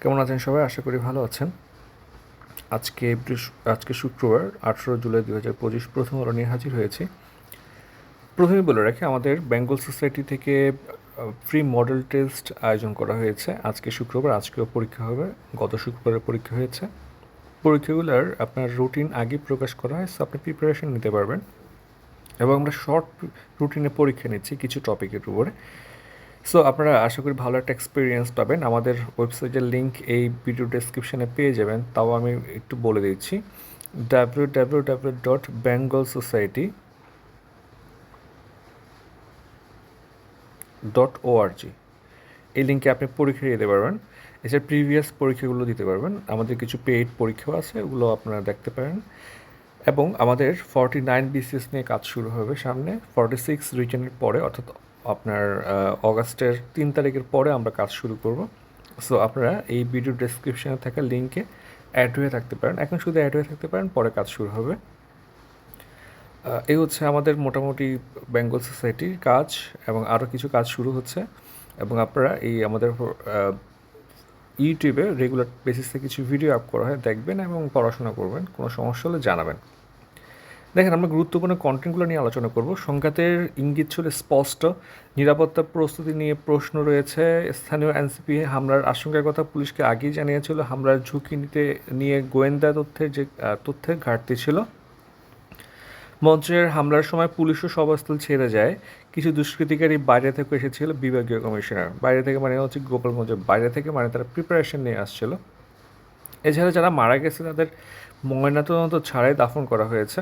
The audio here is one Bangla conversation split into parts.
কেমন আছেন সবাই? আশা করি ভালো আছেন। আজকে আজকে শুক্রবার, আঠেরো জুলাই দু হাজার পঁচিশ প্রথম আলো নিয়ে হাজির হয়েছি। প্রথমে বলে রাখি, আমাদের বেঙ্গল সোসাইটি থেকে ফ্রি মডেল টেস্ট আয়োজন করা হয়েছে। আজকে শুক্রবার, আজকেও পরীক্ষা হবে। গত শুক্রবারে পরীক্ষা হয়েছে। পরীক্ষাগুলোর আপনার রুটিন আগে প্রকাশ করা হয় সো আপনি প্রিপারেশন নিতে পারবেন। এবং আমরা শর্ট রুটিনে পরীক্ষা নিচ্ছি কিছু টপিকের উপরে। সো আপনারা আশা করি ভালো একটা এক্সপিরিয়েন্স পাবেন। আমাদের ওয়েবসাইটের লিঙ্ক এই ভিডিও ডেসক্রিপশনে পেয়ে যাবেন। তাও আমি একটু বলে দিচ্ছি। W W W dot Bengal society dot ORG এই লিঙ্কে আপনি পরীক্ষা দিতে পারবেন। এছাড়া প্রিভিয়াস পরীক্ষাগুলো দিতে পারবেন। আমাদের কিছু পেইড পরীক্ষাও আছে, ওগুলো আপনারা দেখতে পারেন। এবং আমাদের ফর্টি নাইন বিসিএস নিয়ে কাজ শুরু হবে সামনে। ফর্টি সিক্স রিটার্নের পরে, অর্থাৎ আপনার অগাস্টের তিন তারিখের পরে আমরা কাজ শুরু করব। সো আপনারা এই ভিডিও ডেসক্রিপশনে থাকা লিঙ্কে অ্যাড হয়ে থাকতে পারেন। এখন শুধু অ্যাড হয়ে থাকতে পারেন, পরে কাজ শুরু হবে। এই হচ্ছে আমাদের মোটামুটি বেঙ্গল সোসাইটির কাজ এবং আরও কিছু কাজ শুরু হচ্ছে এবং আপনারা এই আমাদের ইউটিউবে রেগুলার বেসিসে কিছু ভিডিও আপ করা হয়, দেখবেন এবং পড়াশোনা করবেন, কোনো সমস্যা হলে জানাবেন। দেখেন, আমরা গুরুত্বপূর্ণ কন্টেন্টগুলো নিয়ে আলোচনা করব। সংঘাতের ইঙ্গিত ছিল স্পষ্ট। নিরাপত্তা প্রস্তুতি নিয়ে প্রশ্ন রয়েছে। স্থানীয় এনসিপি হামলার আশঙ্কার কথা পুলিশকে আগেই জানিয়েছিল। হামলার ঝুঁকি নিতে নিয়ে গোয়েন্দা তথ্যের যে তথ্যের ঘাটতি ছিল। মঞ্চের হামলার সময় পুলিশও সভাস্থল ছেড়ে যায়। কিছু দুষ্কৃতিকারী বাইরে থেকে এসেছিল, বিভাগীয় কমিশনার। বাইরে থেকে মানে হচ্ছে গোপালগঞ্জের বাইরে থেকে মানে তারা প্রিপারেশন নিয়ে আসছিল। এছাড়া যারা মারা গেছে, তাদের ময়নাতদন্ত ছাড়াই দাফন করা হয়েছে।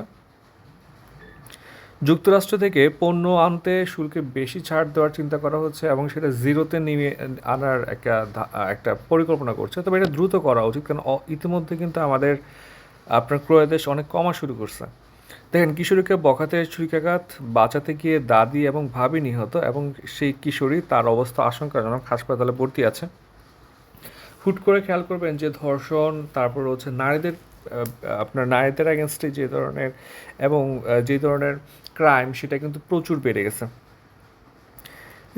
যুক্তরাষ্ট্র থেকে পণ্য আনতে শুল্কে বেশি ছাড় দেওয়ার চিন্তা করা হচ্ছে এবং সেটা জিরোতে নিয়ে আনার একটা একটা পরিকল্পনা করছে। তবে এটা দ্রুত করা উচিত, কারণ ইতিমধ্যে কিন্তু আমাদের, আপনার ক্রয়দেশ অনেক কমা শুরু করছে। দেখেন, কিশোরীকে বখাতে ছুরিকাঘাত, বাঁচাতে গিয়ে দাদি এবং ভাবি নিহত এবং সেই কিশোরী তার অবস্থা আশঙ্কাজনক, হাসপাতালে ভর্তি আছে। হুট করে খেয়াল করবেন যে ধর্ষণ, তারপর হচ্ছে নারীদের আপনার নারীদের অ্যাগেনস্টে যে ধরনের এবং যে ধরনের ক্রাইম সেটা কিন্তু প্রচুর বেড়ে গেছে।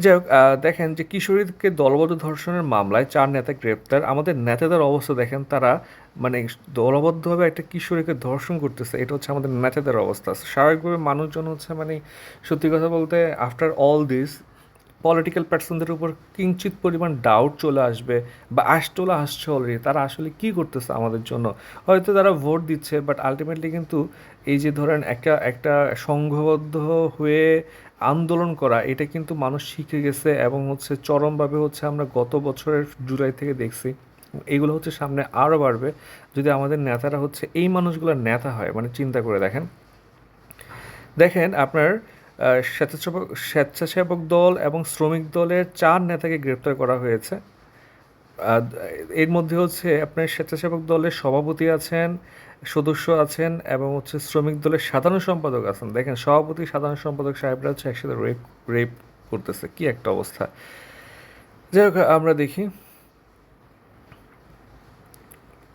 যাই হোক দেখেন যে কিশোরীকে দলবদ্ধ ধর্ষণের মামলায় চার নেতা গ্রেপ্তার। আমাদের নেতাদের অবস্থা দেখেন, তারা মানে দলবদ্ধভাবে একটা কিশোরীকে ধর্ষণ করতেছে, এটা হচ্ছে আমাদের নেতাদের অবস্থা। স্বাভাবিকভাবে মানুষজন হচ্ছে মানে সত্যি কথা বলতে আফটার অল দিস পলিটিক্যাল পার্সনদের উপর কিঞ্চিত পরিমাণ ডাউট চলে আসবে বা আসটোলা আসছে অলরেডি তারা আসলে কি করতেছে আমাদের জন্য? হয়তো তারা ভোট দিচ্ছে বাট আলটিমেটলি কিন্তু এই যে ধরেন একটা একটা সংঘবদ্ধ হয়ে আন্দোলন করা, এটা কিন্তু মানুষ শিখে গেছে এবং হচ্ছে চরমভাবে হচ্ছে আমরা গত বছরের জুলাই থেকে দেখছি। এগুলো হচ্ছে সামনে আরও বাড়বে। যদি আমাদের নেতারা হচ্ছে এই মানুষগুলোর নেতা হয় মানে চিন্তা করে দেখেন। দেখেন আপনার স্বেচ্ছাসেবক স্বেচ্ছাসেবক দল এবং শ্রমিক দলের চার নেতাকে গ্রেপ্তার করা হয়েছে। এর মধ্যে হচ্ছে আপনার স্বেচ্ছাসেবক দলের সভাপতি আছেন, সদস্য আছেন এবং হচ্ছে শ্রমিক দলের সাধারণ সম্পাদক আছেন। দেখেন, সভাপতি, সাধারণ সম্পাদক সাহেবরা হচ্ছে একসাথে রেপ রেপ করতেছে। কি একটা অবস্থা। যাই হোক, আমরা দেখি।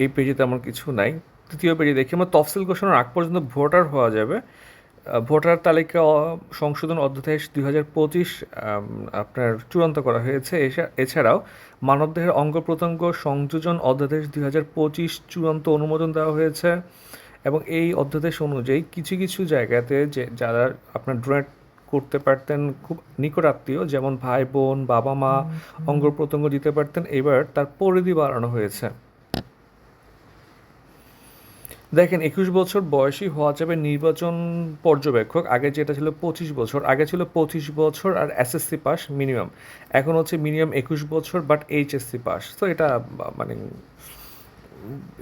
এই পেজে তেমন কিছু নাই। তৃতীয় পেজে দেখি, আমরা তফসিল ঘোষণার আগ পর্যন্ত ভোটার হওয়া যাবে। ভোটার তালিকা সংশোধন অধ্যাদেশ দুই হাজার পঁচিশ আপনার চূড়ান্ত করা হয়েছে। এছা- এছাড়াও মানবদেহের অঙ্গ প্রত্যঙ্গ সংযোজন অধ্যাদেশ দুই হাজার পঁচিশ চূড়ান্ত অনুমোদন দেওয়া হয়েছে এবং এই অধ্যাদেশ অনুযায়ী কিছু কিছু জায়গাতে যে যারা আপনার ডোনেট করতে পারতেন খুব নিকট আত্মীয় যেমন ভাই বোন বাবা মা অঙ্গ প্রত্যঙ্গ দিতে পারতেন এবার তার পরিধি বাড়ানো হয়েছে। দেখেন, একুশ বছর বয়সী হওয়া যাবে নির্বাচন পর্যবেক্ষক। আগে যেটা ছিল পঁচিশ বছর, আগে ছিল পঁচিশ বছর আর এসএসসি পাস মিনিমাম এখন হচ্ছে মিনিমাম একুশ বছর বাট এইচএসসি পাস তো এটা মানে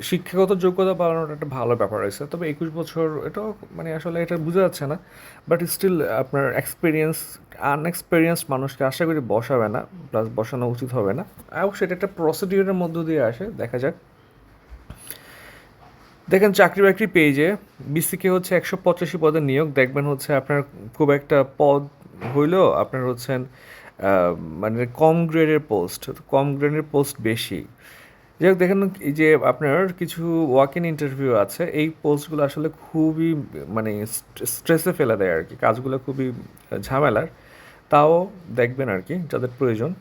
শিক্ষাগত যোগ্যতা বাড়ানোর একটা ভালো ব্যাপার আছে তবে একুশ বছর, এটাও মানে আসলে এটা বোঝা যাচ্ছে না বাট স্টিল আপনার এক্সপিরিয়েন্স আনএক্সপিরিয়েন্স মানুষকে আশা করি বসাবে না প্লাস বসানো উচিত হবে না। অবশ্যই এটা একটা প্রসিডিউরের মধ্য দিয়ে আসে, দেখা যাক। দেখেন চাকরি বাকরি পেজে বিসিকে হচ্ছে একশো পঁচাশি পদের নিয়োগ। দেখবেন হচ্ছে আপনার খুব একটা পদ হইলেও আপনার হচ্ছেন মানে কম গ্রেডের পোস্ট কম গ্রেডের পোস্ট বেশি। যাই হোক, দেখেন এই যে আপনার কিছু ওয়াক ইন ইন্টারভিউ আছে, এই পোস্টগুলো আসলে খুবই মানে স্ট্রেসে ফেলে দেয় আর কি কাজগুলো খুবই ঝামেলার। তাও দেখবেন আর কি যাদের প্রয়োজন।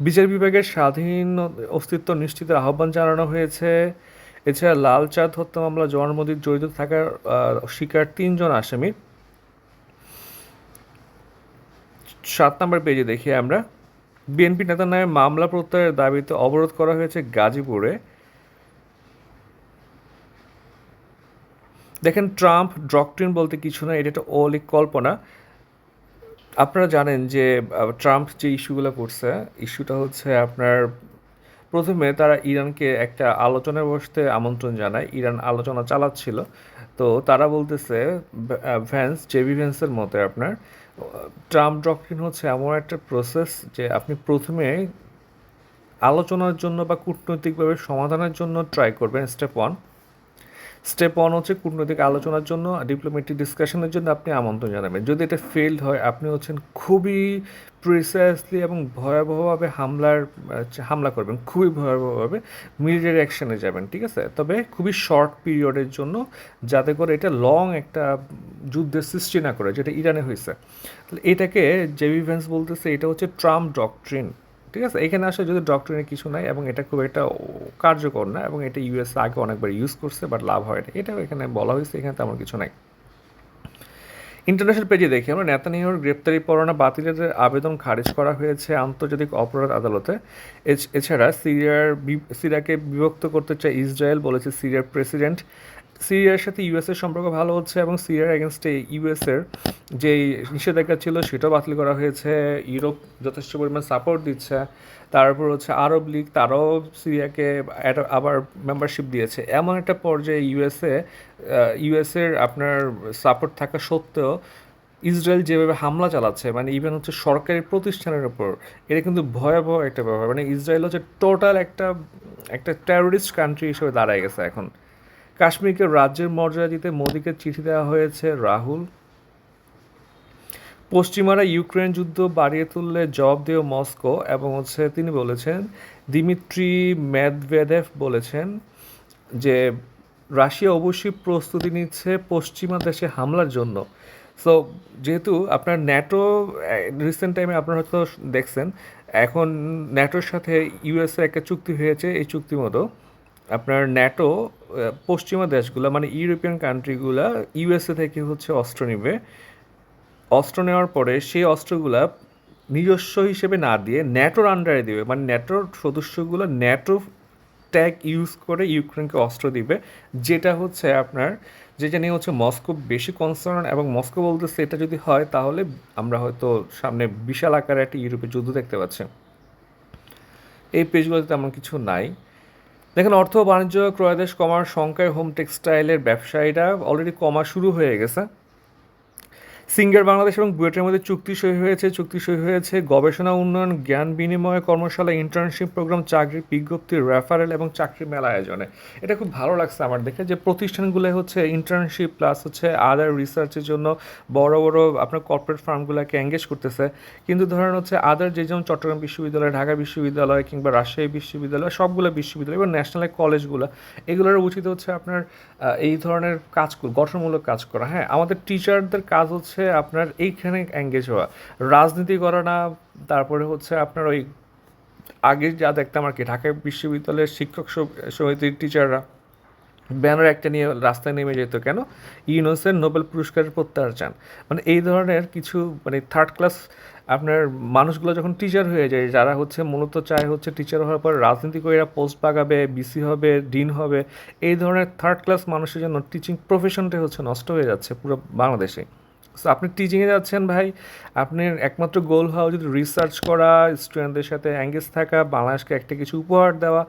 বিচার বিভাগের স্বাধীন অস্তিত্ব নিশ্চিতের আহ্বান জানানো হয়েছে। এছাড়া লাল চাঁদ হত্যা মামলা মোদির জড়িত থাকার শিকার তিনজন আসামি সাত নম্বর পেজে দেখি আমরা। বিএনপি নেতার নামে মামলা প্রত্যাহারের দাবিতে অবরোধ করা হয়েছে গাজীপুরে। দেখেন, ট্রাম্প ডক্ট্রিন বলতে কিছু না, এটা একটা অলিক কল্পনা। আপনারা জানেন যে ট্রাম্প যে ইস্যুগুলো করছে, ইস্যুটা হচ্ছে আপনার প্রথমে তারা ইরানকে একটা আলোচনায় বসতে আমন্ত্রণ জানায়। ইরান আলোচনা চালাচ্ছিল। তো তারা বলতেছে ভ্যান্স জেবি ভ্যান্সের মতে আপনার, ট্রাম্প ডক্ট্রিন হচ্ছে এমন একটা প্রসেস যে আপনি প্রথমে আলোচনার জন্য বা কূটনৈতিকভাবে সমাধানের জন্য ট্রাই করবেন স্টেপ ওয়ান স্টেপ ওয়ান হচ্ছে কূটনৈতিক আলোচনার জন্য ডিপ্লোম্যাটিক ডিসকাশনের জন্য আপনি আমন্ত্রণ জানাবেন। যদি এটা ফেলড হয় আপনি হচ্ছেন খুবই প্রিসাইসলি এবং ভয়াবহভাবে হামলার আহ, হামলা করবেন খুবই ভয়াবহভাবে মিলিটারি অ্যাকশনে যাবেন ঠিক আছে? তবে খুবই শর্ট পিরিয়ডের জন্য যাতে করে এটা লং একটা যুদ্ধের সৃষ্টি না করে যেটা ইরানে হয়েছে। তাহলে এটাকে ভ্যান্স বলতেছে এটা হচ্ছে ট্রাম্প ডক্ট্রিন ঠিক আছে? এখানে আসলে যদি ডক্টরিনের কিছু নাই এবং এটা খুব একটা কার্যকর না এবং এটা ইউএস আগে অনেকবার ইউজ করছে বাট লাভ হয় না এটাও এখানে বলা হয়েছে, এখানে তেমন কিছু নাই। ইন্টারন্যাশনাল পেজে দেখি আমরা, নেতানিয়াহুর গ্রেপ্তারি পরোয়ানা বাতিলের আবেদন খারিজ করা হয়েছে আন্তর্জাতিক অপরাধ আদালতে। এছ- এছাড়া সিরিয়ার সিরিয়াকে বিভক্ত করতে চায় ইসরায়েল বলেছে সিরিয়ার প্রেসিডেন্ট সিরিয়ার সাথে ইউএসের সম্পর্ক ভালো হচ্ছে এবং সিরিয়ার এগেনস্টে ইউএসের যে নিষেধাজ্ঞা ছিল সেটাও বাতিল করা হয়েছে। ইউরোপ যথেষ্ট পরিমাণ সাপোর্ট দিচ্ছে। তারপর হচ্ছে আরব লীগ, তারাও সিরিয়াকে আবার মেম্বারশিপ দিয়েছে। এমন একটা পর্যায়ে ইউএসএ ইউএসের আপনার সাপোর্ট থাকা সত্ত্বেও ইসরায়েল যেভাবে হামলা চালাচ্ছে মানে ইভেন হচ্ছে সরকারি প্রতিষ্ঠানের উপর, এটা কিন্তু ভয়াবহ একটা ব্যাপার। মানে ইসরায়েল হচ্ছে টোটাল একটা একটা টেরোরিস্ট কান্ট্রি হিসেবে দাঁড়ায় গেছে এখন। কাশ্মীরকে রাজ্যের মর্যাদা দিতে মোদীকে চিঠি দেওয়া হয়েছে রাহুল। পশ্চিমারা ইউক্রেন যুদ্ধ বাড়িয়ে তুললে জবাব দিও মস্কো এবং হচ্ছে তিনি বলেছেন, দিমিত্রি মেদভেদেভ বলেছেন যে, রাশিয়া অবশ্যই প্রস্তুতি নিচ্ছে পশ্চিমা দেশে হামলার জন্য। সো যেহেতু আপনার ন্যাটো রিসেন্ট টাইমে আপনারা হয়তো দেখছেন, এখন ন্যাটোর সাথে ইউএসএ একটা চুক্তি হয়েছে, এই চুক্তি মতো। আপনার ন্যাটো পশ্চিমা দেশগুলো মানে ইউরোপিয়ান কান্ট্রিগুলা, ইউএসএ থেকে হচ্ছে অস্ত্র নেবে। অস্ত্র নেওয়ার পরে সেই অস্ত্রগুলা নিজস্ব হিসেবে না দিয়ে ন্যাটোর আন্ডারে দিবে। মানে ন্যাটোর সদস্যগুলো ন্যাটো ট্যাগ ইউজ করে ইউক্রেনকে অস্ত্র দিবে, যেটা হচ্ছে আপনার, যেটা নিয়ে হচ্ছে মস্কো বেশি কনসার্ন এবং মস্কো বলতেছে এটা যদি হয় তাহলে আমরা হয়তো সামনে বিশাল আকারে একটা ইউরোপের যুদ্ধ দেখতে পাচ্ছি। এই পেজগুলোতে তেমন কিছু নাই। দেখেন অর্থ বাণিজ্য ক্রয়াদেশ কমার শঙ্কায় হোম টেক্সটাইলের ব্যবসায়ীরা অলরেডি কমা শুরু হয়ে গেছে। সিঙ্গার বাংলাদেশ এবং বুয়েটের মধ্যে চুক্তি সই হয়েছে, চুক্তি সই হয়েছে। গবেষণা, উন্নয়ন, জ্ঞান বিনিময় কর্মশালা ইন্টার্নশিপ প্রোগ্রাম চাকরির বিজ্ঞপ্তি রেফারেল এবং চাকরি মেলা আয়োজনে। এটা খুব ভালো লাগছে আমার দেখে যে প্রতিষ্ঠানগুলো হচ্ছে ইন্টার্নশিপ প্লাস হচ্ছে আদার রিসার্চের জন্য বড় বড় আপনার কর্পোরেট ফার্মগুলোকে এঙ্গেজ করতেছে। কিন্তু ধরেন হচ্ছে আদার যে যেমন চট্টগ্রাম বিশ্ববিদ্যালয়, ঢাকা বিশ্ববিদ্যালয় কিংবা রাজশাহী বিশ্ববিদ্যালয়, সবগুলো বিশ্ববিদ্যালয় এবং ন্যাশনাল কলেজগুলো এগুলোর উচিত হচ্ছে আপনার এই ধরনের কাজ গঠনমূলক কাজ করা। হ্যাঁ আমাদের টিচারদের কাজ হচ্ছে আপনার এইখানে এঙ্গেজ হওয়া। রাজনীতি করা না, তারপরে হচ্ছে আপনার ওই আগে যা দেখতাম আর কি, ঢাকা বিশ্ববিদ্যালয়ের শিক্ষক সম- সমিতির টিচাররা ব্যানার একটা নিয়ে রাস্তায় নেমে যেত, কেন? ইউনুসের নোবেল পুরস্কারের প্রত্যাহার চান। মানে এই ধরনের কিছু মানে থার্ড ক্লাস আপনার মানুষগুলো যখন টিচার হয়ে যায়, যারা হচ্ছে মূলত চায় হচ্ছে টিচার হওয়ার পর রাজনীতি করে পোস্ট পাকাবে বিসি হবে ডিন হবে, এই ধরনের থার্ড ক্লাস মানুষের জন্য টিচিং প্রফেশনটাই হচ্ছে নষ্ট হয়ে যাচ্ছে পুরো বাংলাদেশে সো আপনি টিচিংয়ে যাচ্ছেন ভাই, আপনার একমাত্র গোল হওয়া যদি রিসার্চ করা স্টুডেন্টদের সাথে অ্যাঙ্গেজ থাকা, বাংলাদেশকে একটা কিছু উপহার দেওয়া।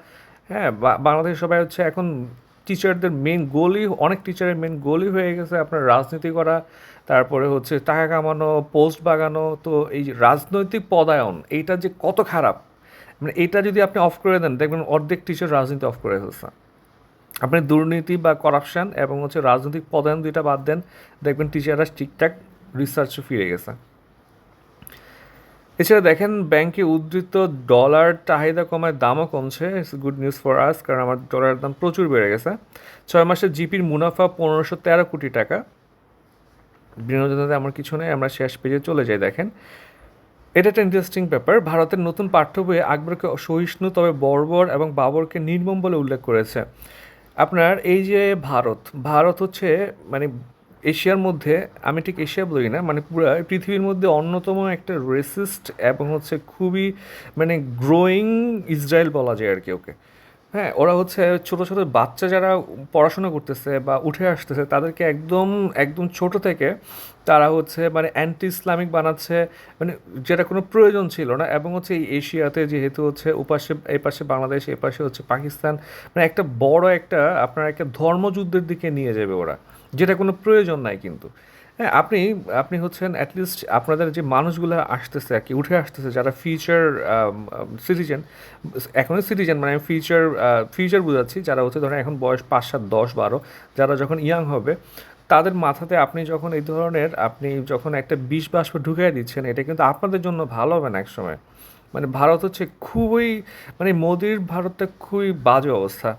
হ্যাঁ বাংলাদেশ সবাই হচ্ছে এখন টিচারদের মেন গোলই অনেক টিচারের মেন গোলই হয়ে গেছে আপনার রাজনীতি করা। তারপরে হচ্ছে টাকা কামানো পোস্ট বাগানো। তো এই রাজনৈতিক পদায়ন, এইটা যে কত খারাপ। মানে এটা যদি আপনি অফ করে দেন, দেখবেন অর্ধেক টিচার রাজনীতি অফ করে ফেলছে। আপনি দুর্নীতি বা করাপশন এবং হচ্ছে রাজনৈতিক পদায়ন দুইটা বাদ দেন, দেখবেন টিচাররা ঠিকঠাক রিসার্চে ফিরে গেছে। এছাড়া দেখেন, ব্যাংকে উদ্ধৃত ডলার চাহিদা কমায় দামও কমছে it's good news for us কারণ আমার ডলারের দাম প্রচুর বেড়ে গেছে। ছয় মাসে জিপির মুনাফা পনেরোশো তেরো কোটি টাকা। বিনোদনতে আমার কিছু নেই, আমরা শেষ পেজে চলে যাই, দেখেন। এটা একটা ইন্টারেস্টিং ব্যাপার ভারতের নতুন পাঠ্য বইয়ে আকবরকে সহিষ্ণু তবে বর্বর এবং বাবরকে নির্মম বলে উল্লেখ করেছে। আপনার এই যে ভারত ভারত হচ্ছে মানে এশিয়ার মধ্যে, আমি ঠিক এশিয়া বলি না মানে পুরো পৃথিবীর মধ্যে অন্যতম একটা রেসিস্ট এবং হচ্ছে খুবই মানে গ্রোয়িং ইসরায়েল বলা যায় আর কি ওকে। হ্যাঁ ওরা হচ্ছে ছোট ছোট বাচ্চা যারা পড়াশোনা করতেছে বা উঠে আসতেছে, তাদেরকে একদম একদম ছোট থেকে তারা হচ্ছে মানে অ্যান্টি ইসলামিক বানাচ্ছে মানে যেটা কোনো প্রয়োজন ছিল না। এবং হচ্ছে এই এশিয়াতে যেহেতু হচ্ছে উপাশে এই পাশে বাংলাদেশ এ পাশে হচ্ছে পাকিস্তান মানে একটা বড় একটা আপনার একটা ধর্মযুদ্ধের দিকে নিয়ে যাবে ওরা, যেটা কোনো প্রয়োজন নাই কিন্তু। হ্যাঁ আপনি আপনি হচ্ছেন অ্যাটলিস্ট আপনাদের যে মানুষগুলো আসতেছে আর কি, উঠে আসতেছে, যারা ফিউচার সিটিজেন এখনই সিটিজেন মানে আমি ফিউচার ফিউচার বোঝাচ্ছি, যারা হচ্ছে ধরেন এখন বয়স পাঁচ, সাত, দশ, বারো, যারা যখন ইয়াং হবে, তাদের মাথাতে আপনি যখন এই ধরনের, আপনি যখন একটা বিষ বাষ্প ঢুকিয়ে দিচ্ছেন, এটা কিন্তু আপনাদের জন্য ভালো হবে না একসময়। মানে ভারত হচ্ছে খুবই মানে মোদির ভারতটা খুবই বাজে অবস্থা।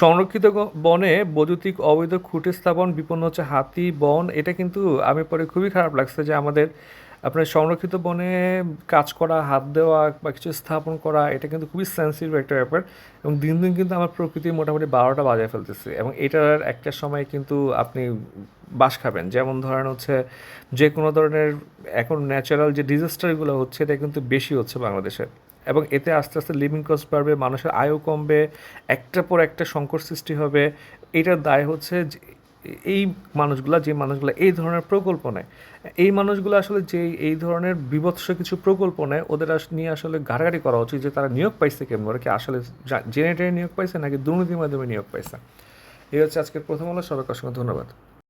সংরক্ষিত বনে বৈদ্যুতিক অবৈধ খুঁটি স্থাপন বিপন্ন হচ্ছে হাতি, বন। এটা কিন্তু আমি পরে খুবই খারাপ লাগছে যে আমাদের আপনার সংরক্ষিত বনে কাজ করা, হাত দেওয়া বা কিছু স্থাপন করা, এটা কিন্তু খুবই সেন্সিটিভ একটা ব্যাপার এবং দিন দিন কিন্তু আমার প্রকৃতি মোটামুটি বারোটা বাজায় ফেলতেছে এবং এটার একটা সময় কিন্তু আপনি বাস খাবেন। যেমন ধরেন হচ্ছে যে কোনো ধরনের এখন ন্যাচারাল যে ডিজাস্টারগুলো হচ্ছে, এটা কিন্তু বেশি হচ্ছে বাংলাদেশে। এবং এতে আস্তে আস্তে লিভিং কস্ট বাড়বে, মানুষের আয়ু কমবে, একটার পর একটা সংকট সৃষ্টি হবে। এটার দায় হচ্ছে এই মানুষগুলা, যে মানুষগুলো এই ধরনের প্রকল্প নেয়। এই মানুষগুলো আসলে যে এই ধরনের বিভৎস কিছু প্রকল্প নেয়, ওদের নিয়ে আসলে ঘাটাঘাটি করা উচিত যে তারা নিয়োগ পাইছে কেমন? কি আসলে জেনে নিয়োগ পাইছে নাকি দুর্নীতির মাধ্যমে নিয়োগ পাইছে? এই হচ্ছে আজকের প্রথম আলো, সবাইকে অসংখ্য ধন্যবাদ।